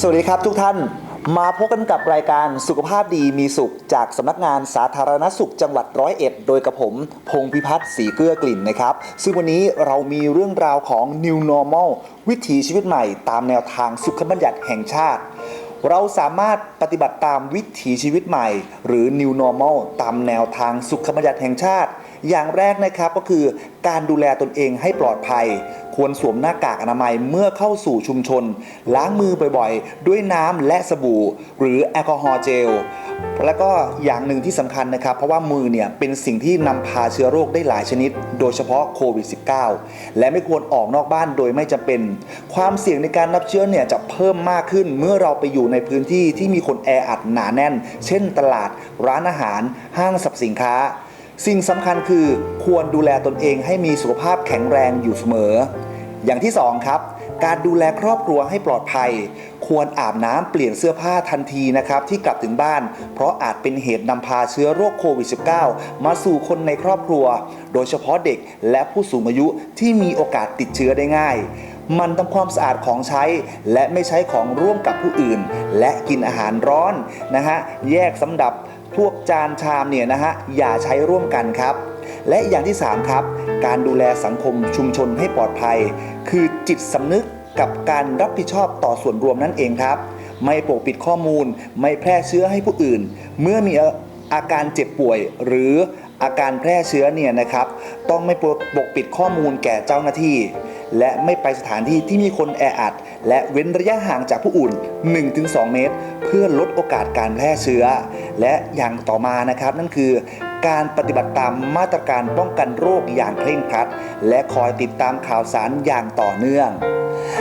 สวัสดีครับทุกท่านมาพบกันกับรายการสุขภาพดีมีสุขจากสำนักงานสาธารณสุขจังหวัดร้อยเอ็ดโดยกระผม พงพิพัฒน์ศรีเกลือกลิ่นนะครับ ซึ่งวันนี้เรามีเรื่องราวของ New Normal วิถีชีวิตใหม่ตามแนวทางสุขบัญญัติแห่งชาติ เราสามารถปฏิบัติตามวิถีชีวิตใหม่ หรือ New Normal ตามแนวทางสุขบัญญัติแห่งชาติ อย่างแรกนะครับก็คือการดูแลตนเองให้ปลอดภัย ควรสวมหน้ากากอนามัยเมื่อเข้าสู่ชุมชน ล้างมือบ่อยๆ ด้วยน้ำและสบู่ หรือแอลกอฮอล์เจลแล้วก็อย่างหนึ่งที่สำคัญนะครับ เพราะว่ามือเนี่ยเป็นสิ่งที่นำพาเชื้อโรคได้หลายชนิด โดยเฉพาะโควิด -19 และไม่ควรออกนอกบ้านโดยไม่จำเป็น ความเสี่ยงในการรับเชื้อเนี่ยจะเพิ่มมากขึ้นเมื่อเราไปอยู่ในพื้นที่ที่มีคนแออัดหนาแน่น เช่นตลาด ร้านอาหาร ห้างสรรพสินค้า สิ่งสำคัญคือควรดูแลตนเองให้มีสุขภาพแข็งแรงอยู่เสมอ อย่างที่ 2 ครับ การดูแลครอบครัวให้ปลอดภัย ควรอาบน้ำเปลี่ยนเสื้อผ้าทันทีนะครับที่กลับถึงบ้าน เพราะอาจเป็นเหตุนำพาเชื้อโรคโควิด -19 มาสู่คนในครอบครัว โดยเฉพาะเด็กและผู้สูงอายุที่มีโอกาสติดเชื้อได้ง่าย มันทำความสะอาดของใช้ และไม่ใช้ของร่วมกับผู้อื่น และกินอาหารร้อนนะฮะแยกสำหรับพวกจานชามเนี่ยนะฮะอย่าใช้ร่วมกันครับและอย่างที่ 3 ครับ การดูแลสังคมชุมชนให้ปลอดภัย คือจิตสำนึกกับการรับผิดชอบต่อส่วนรวมนั่นเองครับ ไม่ปกปิดข้อมูล ไม่แพร่เชื้อให้ผู้อื่น เมื่อมีอาการเจ็บป่วย หรืออาการแพร่เชื้อเนี่ยนะครับ ต้องไม่ปกปิดข้อมูลแก่เจ้าหน้าที่ และไม่ไปสถานที่ที่มีคนแออัด และเว้นระยะห่างจากผู้อื่น 1-2 เมตร เพื่อลดโอกาสการแพร่เชื้อ และอย่างต่อมานะครับนั่นคือการปฏิบัติตามมาตรการป้องกันโรคอย่างเคร่งครัด และคอยติดตามข่าวสารอย่างต่อเนื่อง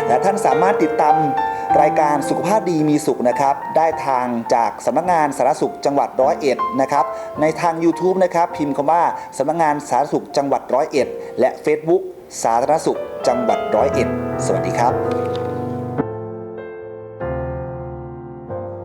และท่านสามารถติดตามรายการสุขภาพดีมีสุขนะครับ ได้ทางจากสำนักงานสาธารณสุขจังหวัดร้อยเอ็ดนะครับ ในทาง YouTube นะครับ พิมพ์คำว่าสำนักงานสาธารณสุขจังหวัดร้อยเอ็ดและ Facebook สาธารณสุขจังหวัดร้อยเอ็ด สวัสดีครับ